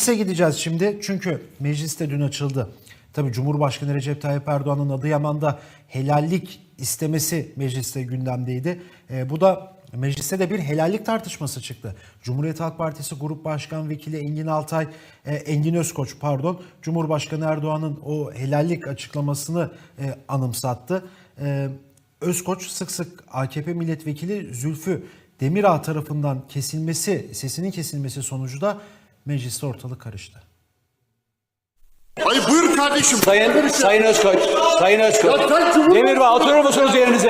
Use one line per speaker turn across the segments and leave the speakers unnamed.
Meclise gideceğiz şimdi çünkü mecliste dün açıldı. Tabii Cumhurbaşkanı Recep Tayyip Erdoğan'ın Adıyaman'da helallik istemesi mecliste gündemdeydi. Ee, bu da mecliste de bir helallik tartışması çıktı. Cumhuriyet Halk Partisi Grup Başkan Vekili Engin Altay, e, Engin Özkoç pardon, Cumhurbaşkanı Erdoğan'ın o helallik açıklamasını e, anımsattı. E, Özkoç sık sık AKP milletvekili Zülfü Demirağ tarafından kesilmesi, sesinin kesilmesi sonucu da mecliste ortalık karıştı.
Ay buyur kardeşim.
Sayın, Sayın Özkoç, Sayın Özkoç.
Ya sen Cumhurbaşkanı-
Demirba oturur musunuz yerinize?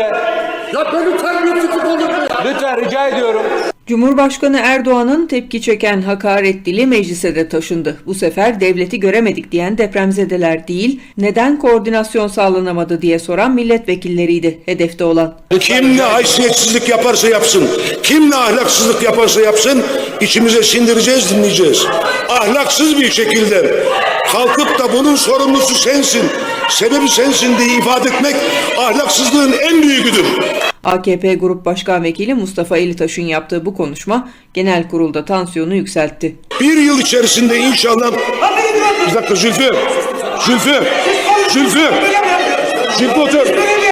Ya beni terbiyesizlik olur mu ya?
Lütfen rica ediyorum.
Cumhurbaşkanı Erdoğan'ın tepki çeken hakaret dili meclise de taşındı. Bu sefer devleti göremedik diyen depremzedeler değil, neden koordinasyon sağlanamadı diye soran milletvekilleriydi hedefte olan.
Kim ne haysiyetsizlik yaparsa yapsın, kim ne ahlaksızlık yaparsa yapsın, içimize sindireceğiz, dinleyeceğiz. Ahlaksız bir şekilde kalkıp da bunun sorumlusu sensin, sebebi sensin diye ifade etmek ahlaksızlığın en büyüğüdür.
AKP Grup Başkan Vekili Mustafa Elitaş'ın yaptığı bu konuşma genel kurulda tansiyonu yükseltti.
Bir yıl içerisinde inşallah... Bir dakika Zülfü, Zülfü, Zülfü, Zülfü otur.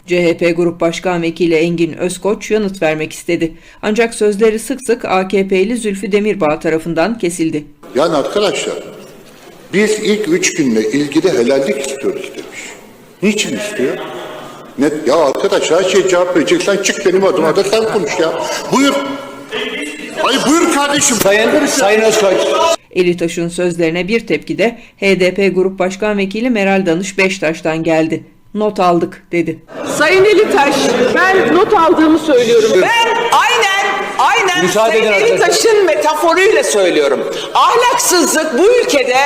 CHP Grup Başkan Vekili Engin Özkoç yanıt vermek istedi. Ancak sözleri sık sık AKP'li Zülfü Demirbağ tarafından kesildi.
Yani arkadaşlar biz ilk üç günle ilgili helallik istiyoruz demiş. Niçin istiyor? Ne? Ya arkadaş her şeye cevap vereceksen çık benim adıma da sen konuş ya. Buyur. Ay buyur kardeşim.
Sayın, Sayın Özkoç.
Elitaş'ın sözlerine bir tepki de HDP Grup Başkan Vekili Meral Danış Beştaş'tan geldi. Not aldık dedi.
Sayın Elitaş, ben not aldığımı söylüyorum. Ben
Müsaade edin arkadaşlar.
Elitaş'ın metaforuyla söylüyorum. Ahlaksızlık bu ülkede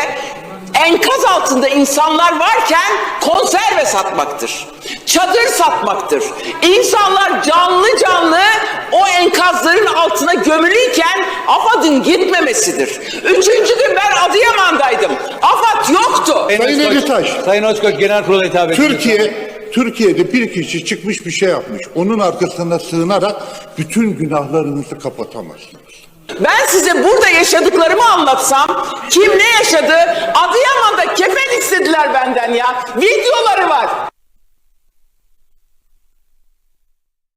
enkaz altında insanlar varken konserve satmaktır. Çadır satmaktır. İnsanlar canlı canlı o enkazların altına gömülüyken AFAD'ın gitmemesidir. Üçüncü gün ben Adıyaman'daydım. AFAD yoktu.
Sayın
Özkoç. Sayın Özkoç genel kurula hitap ediyor.
Türkiye Türkiye'de bir kişi çıkmış bir şey yapmış. Onun arkasına sığınarak bütün günahlarınızı kapatamazsınız.
Ben size burada yaşadıklarımı anlatsam kim ne yaşadı? Adıyaman'da kefen istediler benden ya. Videoları var.